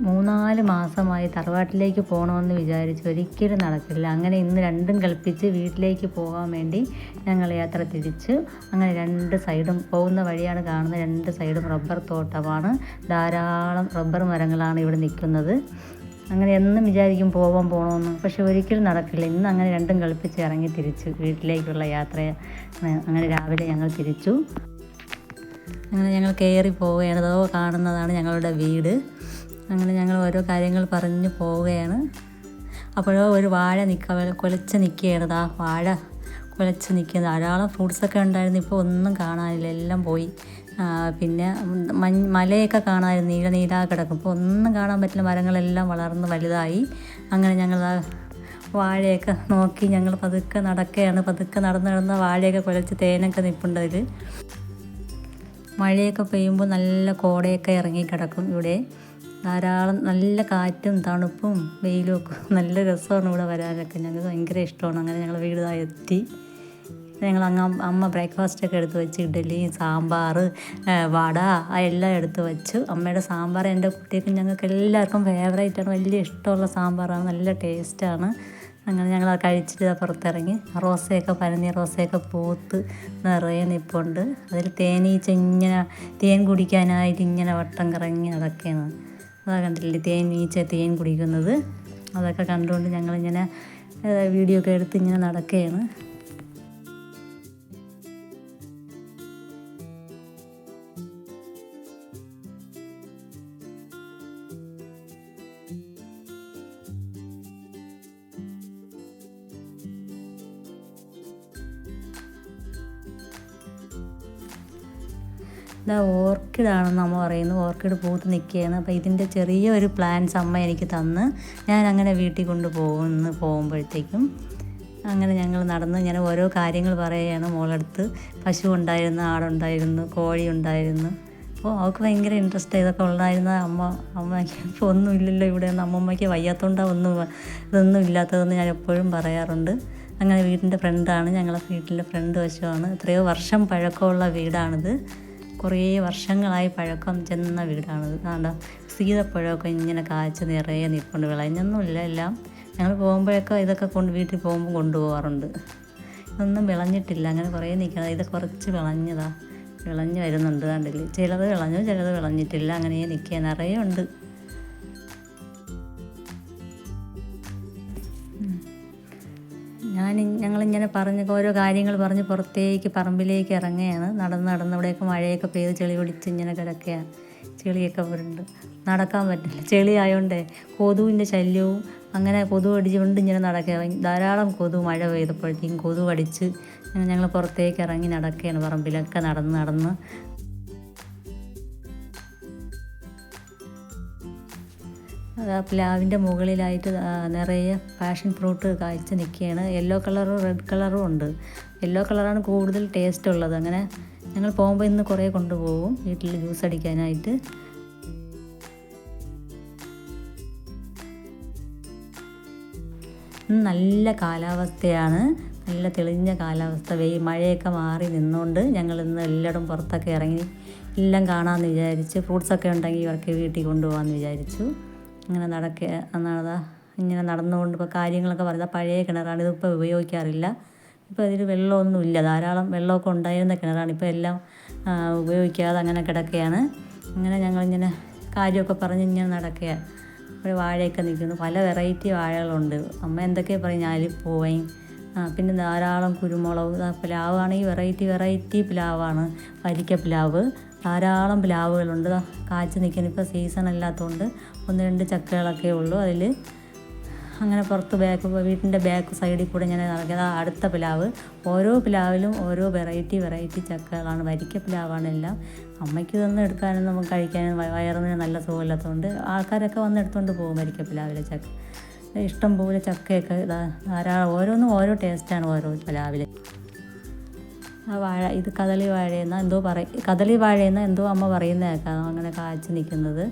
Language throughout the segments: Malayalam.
മൂന്നാൽ മാസമായി തറവാട്ടിലേക്ക് പോകണമെന്ന് വിചാരിച്ചു ഒരിക്കലും നടക്കില്ല. അങ്ങനെ ഇന്ന് രണ്ടും കൽപ്പിച്ച് വീട്ടിലേക്ക് പോകാൻ വേണ്ടി ഞങ്ങൾ യാത്ര തിരിച്ചു. അങ്ങനെ രണ്ട് സൈഡും പോകുന്ന വഴിയാണ് കാണുന്നത്. രണ്ട് സൈഡും റബ്ബർ തോട്ടമാണ്. ധാരാളം റബ്ബർ മരങ്ങളാണ് ഇവിടെ നിൽക്കുന്നത്. അങ്ങനെ എന്നും വിചാരിക്കും പോകാൻ പോകണമെന്ന് പക്ഷെ ഒരിക്കലും നടക്കില്ല. ഇന്ന് അങ്ങനെ രണ്ടും കളിപ്പിച്ച് ഇറങ്ങി തിരിച്ചു. വീട്ടിലേക്കുള്ള യാത്ര അങ്ങനെ രാവിലെ ഞങ്ങൾ തിരിച്ചു. അങ്ങനെ ഞങ്ങൾ കയറി പോവുകയാണ്. കാണുന്നതാണ് ഞങ്ങളുടെ വീട്. അങ്ങനെ ഞങ്ങൾ ഓരോ കാര്യങ്ങൾ പറഞ്ഞു പോവുകയാണ്. അപ്പോഴോ ഒരു വാഴ നിൽക്കുക കുലച്ച് നിൽക്കുകയാണ് ആ വാഴ കുലച്ച് നിൽക്കുന്നത് ധാരാളം ഫ്രൂട്ട്സൊക്കെ ഉണ്ടായിരുന്നു ഇപ്പോൾ ഒന്നും കാണാനില്ല എല്ലാം പോയി. പിന്നെ മഞ്ഞ് മലയൊക്കെ കാണാമായിരുന്നു നീല നീലാ കിടക്കും ഇപ്പോൾ ഒന്നും കാണാൻ പറ്റില്ല മരങ്ങളെല്ലാം വളർന്ന് വലുതായി. അങ്ങനെ ഞങ്ങൾ ആ വാഴയൊക്കെ നോക്കി ഞങ്ങൾ പതുക്കെ നടക്കുകയാണ്. പതുക്കെ നടന്ന് നടന്ന് വാഴയൊക്കെ കുലച്ച് തേനൊക്കെ നിൽപ്പുണ്ട് അതിൽ മഴയൊക്കെ പെയ്യുമ്പോൾ നല്ല കോടയൊക്കെ ഇറങ്ങി കിടക്കും ഇവിടെ. ധാരാളം നല്ല കാറ്റും തണുപ്പും വെയിലും ഒക്കെ നല്ല രസമാണ് ഇവിടെ വരാനൊക്കെ. ഞങ്ങൾക്ക് ഭയങ്കര ഇഷ്ടമാണ്. അങ്ങനെ ഞങ്ങൾ വീട് എത്തി. ഞങ്ങൾ അങ്ങ് അമ്മ ബ്രേക്ക്ഫാസ്റ്റ് ഒക്കെ എടുത്ത് വെച്ച് ഇഡലി സാമ്പാർ വട എല്ലാം എടുത്ത് വെച്ചു. അമ്മയുടെ സാമ്പാർ എന്റെ കുട്ടികൾക്ക് ഞങ്ങൾക്ക് എല്ലാവർക്കും ഫേവറേറ്റ് ആണ്. വലിയ ഇഷ്ടമുള്ള സാമ്പാറാണ്. നല്ല ടേസ്റ്റാണ് അങ്ങനെ ഞങ്ങൾ കഴിച്ചിട്ട് പുറത്തിറങ്ങി. റോസയൊക്കെ പനനീർ റോസയൊക്കെ പൂത്ത് നിറയെ നിൽപ്പുണ്ട് അതിൽ തേനീച്ച ഇങ്ങനെ തേൻ കുടിക്കാനായിട്ട് ഇങ്ങനെ വട്ടം കറങ്ങി നടക്കുകയാണ്. അതാ കണ്ടില്ലേ ഈച്ച തേൻ കുടിക്കുന്നത്. അതൊക്കെ കണ്ടുകൊണ്ട് ഞങ്ങളിങ്ങനെ വീഡിയോ ഒക്കെ എടുത്ത് ഇങ്ങനെ നടക്കുകയാണ്. ഇതാ ഓർക്കിഡാണെന്ന് അമ്മ പറയുന്നു. ഓർക്കിഡ് പൂത്ത് നിൽക്കുകയാണ്. അപ്പോൾ ഇതിന്റെ ചെറിയ ഒരു പ്ലാന്റ്സ് അമ്മ എനിക്ക് തന്ന്. ഞാൻ അങ്ങനെ വീട്ടിൽ കൊണ്ട് പോകുമ്പോഴത്തേക്കും അങ്ങനെ ഞങ്ങൾ നടന്ന് ഞാൻ ഓരോ കാര്യങ്ങൾ പറയുകയാണ്. മോളടുത്ത് പശു ഉണ്ടായിരുന്നു ആടുണ്ടായിരുന്നു കോഴി ഉണ്ടായിരുന്നു. അപ്പോൾ അവൾക്ക് ഭയങ്കര ഇൻട്രസ്റ്റ് ഇതൊക്കെ ഉള്ളതായിരുന്ന. അമ്മ അമ്മയ്ക്ക് ഇപ്പോൾ ഒന്നും ഇല്ലല്ലോ ഇവിടെ ഒന്നും അമ്മമ്മയ്ക്ക് വയ്യാത്തതുകൊണ്ടാണ് ഒന്നും ഇതൊന്നും ഇല്ലാത്തതെന്ന് ഞാൻ എപ്പോഴും പറയാറുണ്ട്. അങ്ങനെ വീടിന്റെ ഫ്രണ്ടാണ് ഞങ്ങളെ വീട്ടിലെ ഫ്രണ്ട് വശമാണ്. എത്രയോ വർഷം പഴക്കമുള്ള വീടാണിത്. കുറേ വർഷങ്ങളായി പഴക്കം ചെന്ന വീടാണിത്. സീത സീതപ്പഴമൊക്കെ ഇങ്ങനെ കാച്ച് നിറയെ നിൽപ്പുണ്ട് വിളഞ്ഞൊന്നുമില്ല എല്ലാം. ഞങ്ങൾ പോകുമ്പോഴൊക്കെ ഇതൊക്കെ കൊണ്ട് വീട്ടിൽ പോകുമ്പോൾ കൊണ്ടുപോകാറുണ്ട് ഇതൊന്നും വിളഞ്ഞിട്ടില്ല. അങ്ങനെ കുറേ നിൽക്കണം. ഇത് കുറച്ച് വിളഞ്ഞതാണ് വിളഞ്ഞ് വരുന്നുണ്ട് കണ്ടില്ലേ. ചിലത് വിളഞ്ഞു ചിലത് വിളഞ്ഞിട്ടില്ല. അങ്ങനെ നിൽക്കുക. നിറയെ ഉണ്ട്. ഞാൻ ഞങ്ങളിങ്ങനെ പറഞ്ഞ് ഓരോ കാര്യങ്ങൾ പറഞ്ഞ് പുറത്തേക്ക് പറമ്പിലേക്ക് ഇറങ്ങുകയാണ്. നടന്ന് നടന്ന് ഇവിടെയൊക്കെ മഴയൊക്കെ പെയ്ത് ചെളി പിടിച്ച് ഇങ്ങനെ കിടക്കുകയാണ്. ചെളിയൊക്കെ വരുന്നുണ്ട് നടക്കാൻ പറ്റില്ല. ചെളി ആയതുകൊണ്ടേ കൊതുവിന്റെ ശല്യവും അങ്ങനെ കൊതു അടിച്ചുകൊണ്ട് ഇങ്ങനെ നടക്കുക ധാരാളം കൊതു മഴ പെയ്തപ്പോഴത്തേക്കും കൊതു അടിച്ച് ഞങ്ങൾ പുറത്തേക്ക് ഇറങ്ങി നടക്കുകയാണ് പറമ്പിലൊക്കെ നടന്ന് നടന്ന്. പ്ലാവിന്റെ മുകളിലായിട്ട് നിറയെ പാഷൻ ഫ്രൂട്ട് കായ്ച്ച് നിൽക്കുകയാണ്. യെല്ലോ കളറും റെഡ് കളറും ഉണ്ട്. യെല്ലോ കളറാണ് കൂടുതൽ ടേസ്റ്റ് ഉള്ളത്. അങ്ങനെ ഞങ്ങൾ പോകുമ്പോൾ ഇന്ന് കുറേ കൊണ്ടുപോകും. വീട്ടിൽ ജ്യൂസ് അടിക്കാനായിട്ട്. നല്ല കാലാവസ്ഥയാണ്. നല്ല തെളിഞ്ഞ കാലാവസ്ഥ. വെയിൽ മഴയൊക്കെ മാറി നിന്നുകൊണ്ട് ഞങ്ങൾ ഇന്ന് എല്ലായിടും പുറത്തൊക്കെ ഇറങ്ങി എല്ലാം കാണാമെന്ന് വിചാരിച്ച് ഫ്രൂട്ട്സൊക്കെ ഉണ്ടെങ്കിൽ ഇവർക്ക് വീട്ടിൽ കൊണ്ടുപോകാമെന്ന് വിചാരിച്ചു. അങ്ങനെ നടക്കുക എന്നാണ് ഇങ്ങനെ നടന്നുകൊണ്ട് ഇപ്പോൾ കാര്യങ്ങളൊക്കെ പറയുന്നത്. പഴയ കിണറാണ്. ഇതിപ്പോൾ ഉപയോഗിക്കാറില്ല. ഇപ്പോൾ അതിൽ വെള്ളമൊന്നുമില്ല. ധാരാളം വെള്ളമൊക്കെ ഉണ്ടായിരുന്ന കിണറാണ്. ഇപ്പോൾ എല്ലാം ഉപയോഗിക്കാതെ അങ്ങനെ കിടക്കുകയാണ്. അങ്ങനെ ഞങ്ങളിങ്ങനെ കാര്യമൊക്കെ പറഞ്ഞ് ഇങ്ങനെ നടക്കുക ഒരു വാഴയൊക്കെ നിൽക്കുന്നു. പല വെറൈറ്റി വാഴകളുണ്ട്. അമ്മ എന്തൊക്കെ പറയും? ഞാലിപ്പൂവയും പിന്നെ ധാരാളം കുരുമുളക് പ്ലാവാണെങ്കിൽ വെറൈറ്റി വെറൈറ്റി പ്ലാവാണ്. വരിക്ക പ്ലാവ് ധാരാളം പ്ലാവുകളുണ്ട്. കാച്ചു നിൽക്കുന്ന ഇപ്പോൾ സീസൺ അല്ലാത്തതുകൊണ്ട് ഒന്ന് രണ്ട് ചക്കകളൊക്കെ ഉള്ളൂ. അതിൽ അങ്ങനെ പുറത്ത് ബാക്ക് വീട്ടിന്റെ ബാക്ക് സൈഡിൽ കൂടെ ഞാൻ നടക്കുക. അടുത്ത പ്ലാവ്. ഓരോ പ്ലാവിലും ഓരോ വെറൈറ്റി വെറൈറ്റി ചക്കകളാണ്. വരിക്ക പ്ലാവാണ് എല്ലാം. അമ്മയ്ക്ക് ഇതൊന്നും എടുക്കാനും നമുക്ക് കഴിക്കാനും വയറിന് നല്ല സുഖമില്ലാത്തതുകൊണ്ട് ആൾക്കാരൊക്കെ വന്ന് എടുത്തുകൊണ്ട് പോകും വരിക്ക പ്ലാവിലെ ചക്ക. ഇഷ്ടം പോലെ ചക്കയൊക്കെ ധാരാളം. ഓരോന്നും ഓരോ ടേസ്റ്റാണ് ഓരോ പ്ലാവിൽ ആ വാഴ ഇത് കദളി വാഴയെന്ന എന്തോ പറയും കദളി വാഴയെന്ന എന്തോ അമ്മ പറയുന്ന കേൾക്കാം. അങ്ങനെ കാച്ചു നിൽക്കുന്നത്.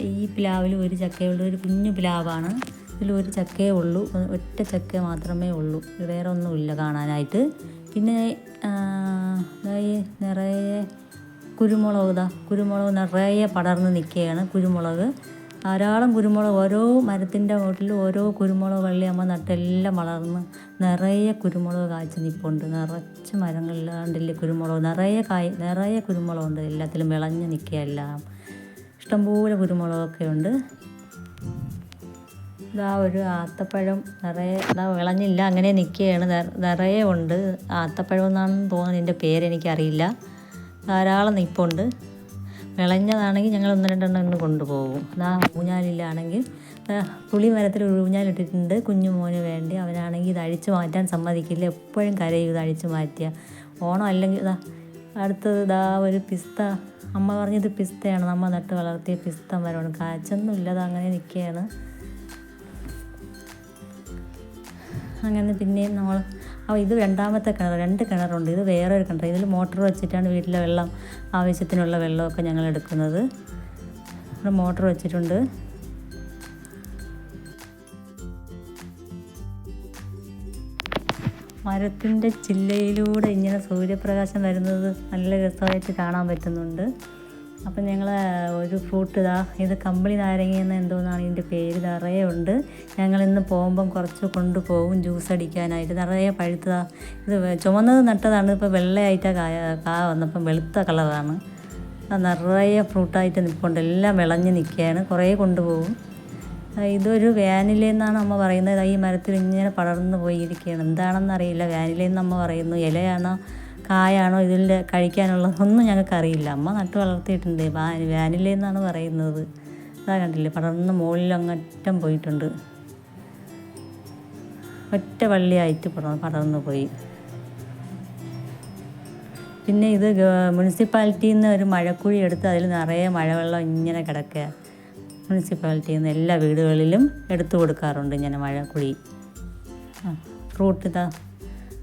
ഈ പ്ലാവിൽ ഒരു ചക്കയുള്ളൂ ഒരു കുഞ്ഞു പ്ലാവാണ്. ഇതിൽ ഒരു ചക്കയേ ഉള്ളൂ ഒറ്റ ചക്ക മാത്രമേ ഉള്ളൂ വേറെ ഒന്നുമില്ല കാണാനായിട്ട്. പിന്നെ ഈ നിറയെ കുരുമുളക് ഇതാ കുരുമുളക് നിറയെ പടർന്ന് നിൽക്കുകയാണ് കുരുമുളക്. ധാരാളം കുരുമുളക് ഓരോ മരത്തിന്റെ മുകളിൽ ഓരോ കുരുമുളക് വള്ളിയമ്മ നട്ടെല്ലാം വളർന്ന് നിറയെ കുരുമുളക് കായ്ച്ച് നിൽപ്പുണ്ട് നിറച്ച് മരങ്ങളിലാണ്ടില്ലേ കുരുമുളക് നിറയെ കായ് നിറയെ കുരുമുളകുണ്ട് എല്ലാത്തിലും വിളഞ്ഞ് നിൽക്കുക എല്ലാം. ഇഷ്ടംപോലെ കുരുമുളകൊക്കെ ഉണ്ട്. ഇതാ ഒരു ആത്തപ്പഴം നിറയെ ഇതാ വിളഞ്ഞില്ല അങ്ങനെ നിൽക്കുകയാണ്. നിറ- നിറയെ ഉണ്ട്. ആത്തപ്പഴം എന്നാണെന്ന് തോന്നുന്നു എന്റെ പേരെനിക്കറിയില്ല. ധാരാളം നിൽപ്പുണ്ട് വിളഞ്ഞതാണെങ്കിൽ ഞങ്ങൾ ഒന്ന് രണ്ടെണ്ണം ഇന്ന് കൊണ്ടുപോകും. ആ ഊഞ്ഞാലില്ലാണെങ്കിൽ പുളി മരത്തിൽ ഒരു ഊഞ്ഞാലിട്ടിട്ടുണ്ട്. കുഞ്ഞു മോന് വേണ്ടി. അവനാണെങ്കിൽ ഇത് അഴിച്ചു മാറ്റാൻ സമ്മതിക്കില്ല. എപ്പോഴും കരയും ഇത് അഴിച്ചു മാറ്റിയ ഓണം അല്ലെങ്കിൽ ഇതാ അടുത്തത് ഇതാ ഒരു പിസ്ത. അമ്മ പറഞ്ഞത് പിസ്തയാണ്. നമ്മൾ നട്ട് വളർത്തിയ പിസ്ത മരമാണ് കാച്ചൊന്നും ഇല്ലാതെ അങ്ങനെ നിൽക്കുകയാണ്. അങ്ങനെ പിന്നെയും നമ്മൾ അപ്പോൾ ഇത് രണ്ടാമത്തെ കിണർ രണ്ട് കിണറുണ്ട്. ഇത് വേറൊരു കിണർ ഇതിൽ മോട്ടർ വെച്ചിട്ടാണ് വീട്ടിലെ വെള്ളം ആവശ്യത്തിനുള്ള വെള്ളമൊക്കെ ഞങ്ങൾ എടുക്കുന്നത്. ഇവിടെ മോട്ടർ വെച്ചിട്ടുണ്ട്. മരത്തിന്റെ ചില്ലയിലൂടെ ഇങ്ങനെ സൂര്യപ്രകാശം വരുന്നത് നല്ല രസമായിട്ട് കാണാൻ പറ്റുന്നുണ്ട്. അപ്പം ഞങ്ങൾ ഒരു ഫ്രൂട്ട് ഇതാ ഇത് കമ്പിളി നാരങ്ങ എന്ന എന്തോന്നാണ് ഇതിന്റെ പേര് നിറയെ ഉണ്ട്. ഞങ്ങൾ ഇന്ന് പോകുമ്പം കുറച്ച് കൊണ്ടുപോകും ജ്യൂസ് അടിക്കാനായിട്ട്. നിറയെ പഴുത്തതാ. ഇത് ചുമന്നത് നട്ടതാണ് ഇപ്പോൾ വെള്ളയായിട്ടാണ് കായ കാ വന്നപ്പം വെളുത്ത കളറാണ്. നിറയെ ഫ്രൂട്ടായിട്ട് നിൽപ്പുണ്ട്. എല്ലാം വിളഞ്ഞ് നിൽക്കുകയാണ്. കുറേ കൊണ്ടുപോകും ഇതൊരു വാനിലെന്നാണ് അമ്മ പറയുന്നത്. ഈ മരത്തിൽ ഇങ്ങനെ പടർന്നു പോയിരിക്കുകയാണ്. എന്താണെന്നറിയില്ല. വാനിലെന്ന് അമ്മ പറയുന്നു. ഇലയാണോ? കായാണോ ഇതിൽ കഴിക്കാനുള്ളതൊന്നും ഞങ്ങൾക്കറിയില്ല. അമ്മ നട്ടു വളർത്തിയിട്ടുണ്ട്. വാ വാനിലെന്നാണ് പറയുന്നത്. അതാ കണ്ടില്ലേ? പടർന്ന് മുകളിൽ അങ്ങറ്റം പോയിട്ടുണ്ട്. ഒറ്റ വള്ളിയായിട്ട് പടർന്ന് പോയി. പിന്നെ ഇത് മുനിസിപ്പാലിറ്റിയിൽ നിന്ന് ഒരു മഴക്കുഴി എടുത്ത് അതിൽ നിറയെ മഴവെള്ളം ഇങ്ങനെ കിടക്കുക. മുനിസിപ്പാലിറ്റിയിൽ നിന്ന് എല്ലാ വീടുകളിലും എടുത്തു കൊടുക്കാറുണ്ട് ഇങ്ങനെ മഴക്കുഴി. ആ ഫ്രൂട്ട് ഇതാ.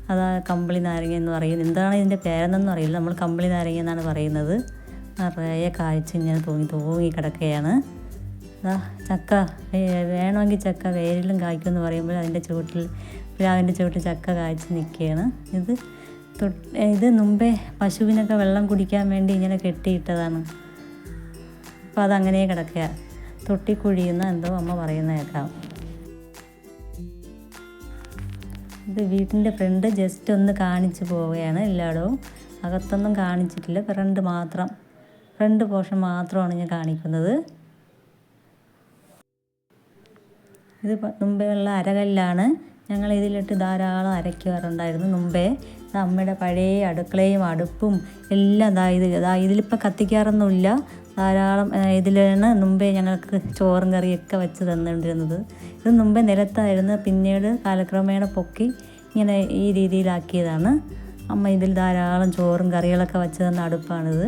അതാ കമ്പിളി നാരങ്ങ എന്ന് പറയും. എന്താണ് ഇതിന്റെ പേരെന്നൊന്നും അറിയില്ല. നമ്മൾ കമ്പിളി നാരങ്ങ എന്നാണ് പറയുന്നത്. നിറയെ കാഴ്ച ഇങ്ങനെ തൂങ്ങി തൂങ്ങി കിടക്കുകയാണ്. അതാ ചക്ക വേണമെങ്കിൽ ചക്ക വേരിലും കായ്ക്കുമെന്ന് പറയുമ്പോൾ അതിന്റെ ചുവട്ടിൽ പ്ലാവിന്റെ ചുവട്ടിൽ ചക്ക കായ്ച്ച് നിൽക്കുകയാണ്. ഇത് തൊട്ട് ഇത് മുമ്പേ പശുവിനൊക്കെ വെള്ളം കുടിക്കാൻ വേണ്ടി ഇങ്ങനെ കെട്ടിയിട്ടതാണ്. അപ്പോൾ അതങ്ങനെ കിടക്കുക. തൊട്ടിക്കുഴിയുന്ന എന്തോ അമ്മ പറയുന്ന കേൾക്കാം. ഇത് വീട്ടിന്റെ ഫ്രണ്ട് ജസ്റ്റ് ഒന്ന് കാണിച്ചു പോവുകയാണ് എല്ലായിടവും. അകത്തൊന്നും കാണിച്ചിട്ടില്ല. ഫ്രണ്ട് മാത്രം. ഫ്രണ്ട് പോർഷൻ മാത്രമാണ് ഞാൻ കാണിക്കുന്നത്. ഇത് മുമ്പേ ഉള്ള അരകല്ലാണ്. ഞങ്ങൾ ഇതിലിട്ട് ധാരാളം അരയ്ക്കാറുണ്ടായിരുന്നു മുമ്പേ. ഇത് അമ്മയുടെ പഴയ അടുക്കളയും അടുപ്പും എല്ലാം ഇതാ ഇത് ദാ ഇതിലിപ്പോൾ കത്തിക്കാറൊന്നുമില്ല. ധാരാളം ഇതിലാണ് മുമ്പേ ഞങ്ങൾക്ക് ചോറും കറിയൊക്കെ വെച്ച് തന്നുകൊണ്ടിരുന്നത് ഇത് മുമ്പേ നിലത്തായിരുന്നു. പിന്നീട് കാലക്രമേണ പൊക്കി ഇങ്ങനെ ഈ രീതിയിലാക്കിയതാണ്. അമ്മ ഇതിൽ ധാരാളം ചോറും കറികളൊക്കെ വെച്ച് തന്ന അടുപ്പാണിത്.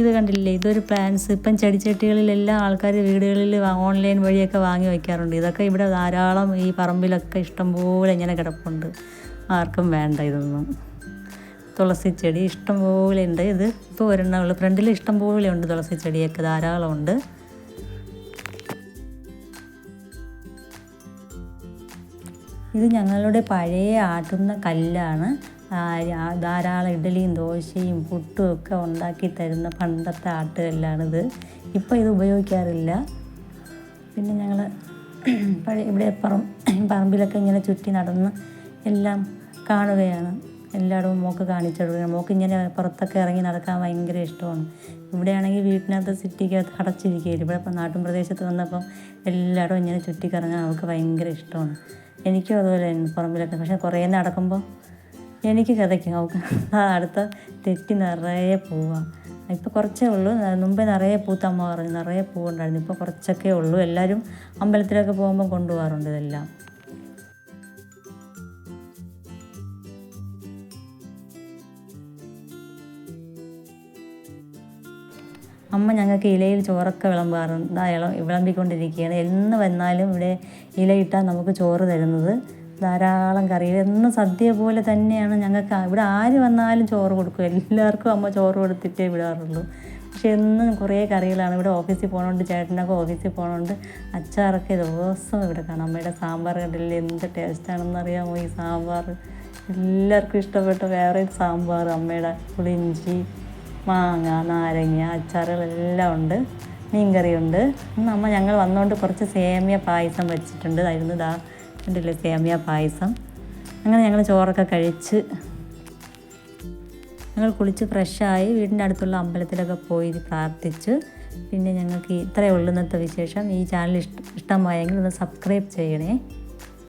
ഇത് കണ്ടില്ലേ? ഇതൊരു പ്ലാൻസ് ഇപ്പം ചെടിച്ചട്ടികളിലെല്ലാം ആൾക്കാർ വീടുകളിൽ ഓൺലൈൻ വഴിയൊക്കെ വാങ്ങി വയ്ക്കാറുണ്ട്. ഇതൊക്കെ ഇവിടെ ധാരാളം ഈ പറമ്പിലൊക്കെ ഇഷ്ടംപോലെ ഇങ്ങനെ കിടപ്പുണ്ട്. ആർക്കും വേണ്ട ഇതൊന്നും. തുളസി ചെടി ഇഷ്ടംപോലെ ഉണ്ട്. ഇത് ഇപ്പോൾ ഒരെണ്ണമുള്ളൂ ഫ്രണ്ടിൽ ഇഷ്ടംപോലെ ഉണ്ട് തുളസി ചെടിയൊക്കെ. ധാരാളം ഉണ്ട്. ഇത് ഞങ്ങളുടെ പഴയ ആട്ടുന്ന കല്ലാണ്. ധാരാളം ഇഡലിയും ദോശയും പുട്ടും ഒക്കെ ഉണ്ടാക്കി തരുന്ന പണ്ടത്തെ ആട്ടുകല്ലാണിത് ഇപ്പോൾ ഇത് ഉപയോഗിക്കാറില്ല. പിന്നെ ഞങ്ങൾ പഴയ ഇവിടെ പറം പറമ്പിലൊക്കെ ഇങ്ങനെ ചുറ്റി നടന്ന് എല്ലാം കാണുകയാണ്. എല്ലായിടവും മോക്ക് കാണിച്ചു കൊടുക്കുകയാണ് മോക്ക് ഇങ്ങനെ പുറത്തൊക്കെ ഇറങ്ങി നടക്കാൻ ഭയങ്കര ഇഷ്ടമാണ്. ഇവിടെയാണെങ്കിൽ വീട്ടിനകത്ത് സിറ്റിക്കകത്ത് അടച്ചിരിക്കുകയില്ല ഇവിടെ ഇപ്പം നാട്ടിൻ പ്രദേശത്ത് വന്നപ്പം എല്ലായിടവും ഇങ്ങനെ ചുറ്റിക്കറങ്ങാൻ അവൾക്ക് ഭയങ്കര ഇഷ്ടമാണ്. എനിക്കും അതുപോലെ തന്നെ പക്ഷെ കുറേ നടക്കുമ്പോൾ എനിക്ക് കഥയ്ക്കും. അവൾക്ക് അടുത്ത തെറ്റി നിറയെ പോവാം. ഇപ്പോൾ കുറച്ചേ ഉള്ളൂ. മുമ്പേ നിറയെ പൂത്തമ്മ പറഞ്ഞു. നിറയെ പൂവുണ്ടായിരുന്നു. ഇപ്പോൾ കുറച്ചൊക്കെ ഉള്ളൂ. എല്ലാവരും അമ്പലത്തിലൊക്കെ പോകുമ്പോൾ കൊണ്ടുപോകാറുണ്ട് ഇതെല്ലാം. അമ്മ ഞങ്ങൾക്ക് ഇലയിൽ ചോറൊക്കെ വിളമ്പാറുണ്ട്. ദാ ഇളം വിളമ്പിക്കൊണ്ടിരിക്കുകയാണ്. എന്ന് വന്നാലും ഇവിടെ ഇലയിട്ടാൽ നമുക്ക് ചോറ് തരുന്നത്. ധാരാളം കറി എന്ന് സദ്യ പോലെ തന്നെയാണ് ഞങ്ങൾക്ക് ഇവിടെ ആര് വന്നാലും ചോറ് കൊടുക്കും. എല്ലാവർക്കും അമ്മ ചോറ് കൊടുത്തിട്ടേ വിടാറുള്ളൂ. പക്ഷെ എന്നും കുറേ കറികളാണ്. ഇവിടെ ഓഫീസിൽ പോകണോണ്ട് ചേട്ടനൊക്കെ ഓഫീസിൽ പോകണോണ്ട് അച്ചാറൊക്കെ ദിവസവും ഇവിടെ കാണാം. അമ്മയുടെ സാമ്പാർ കണ്ടില്ല? എന്ത് ടേസ്റ്റാണെന്ന് അറിയാമോ ഈ സാമ്പാർ? എല്ലാവർക്കും ഇഷ്ടപ്പെട്ട ഫേവറേറ്റ് സാമ്പാർ അമ്മയുടെ പുളിയിഞ്ചി. മാങ്ങ നാരങ്ങ അച്ചാറുകളെല്ലാം ഉണ്ട്. മീൻകറിയുണ്ട്. ഇന്ന് അമ്മ ഞങ്ങൾ വന്നുകൊണ്ട് കുറച്ച് സേമിയ പായസം വെച്ചിട്ടുണ്ട്. അതായിരുന്നു ദാ കണ്ടില്ലേ സേമിയ പായസം. അങ്ങനെ ഞങ്ങൾ ചോറൊക്കെ കഴിച്ച് ഞങ്ങൾ കുളിച്ച് ഫ്രഷായി വീടിന്റെ അടുത്തുള്ള അമ്പലത്തിലൊക്കെ പോയി പ്രാർത്ഥിച്ച് പിന്നെ ഞങ്ങൾക്ക് ഇത്രയേ ഉള്ളൂ ഇന്നത്തെ വിശേഷം. ഈ ചാനൽ ഇഷ്ട ഇഷ്ടമായെങ്കിൽ ഒന്ന് സബ്സ്ക്രൈബ് ചെയ്യണേ.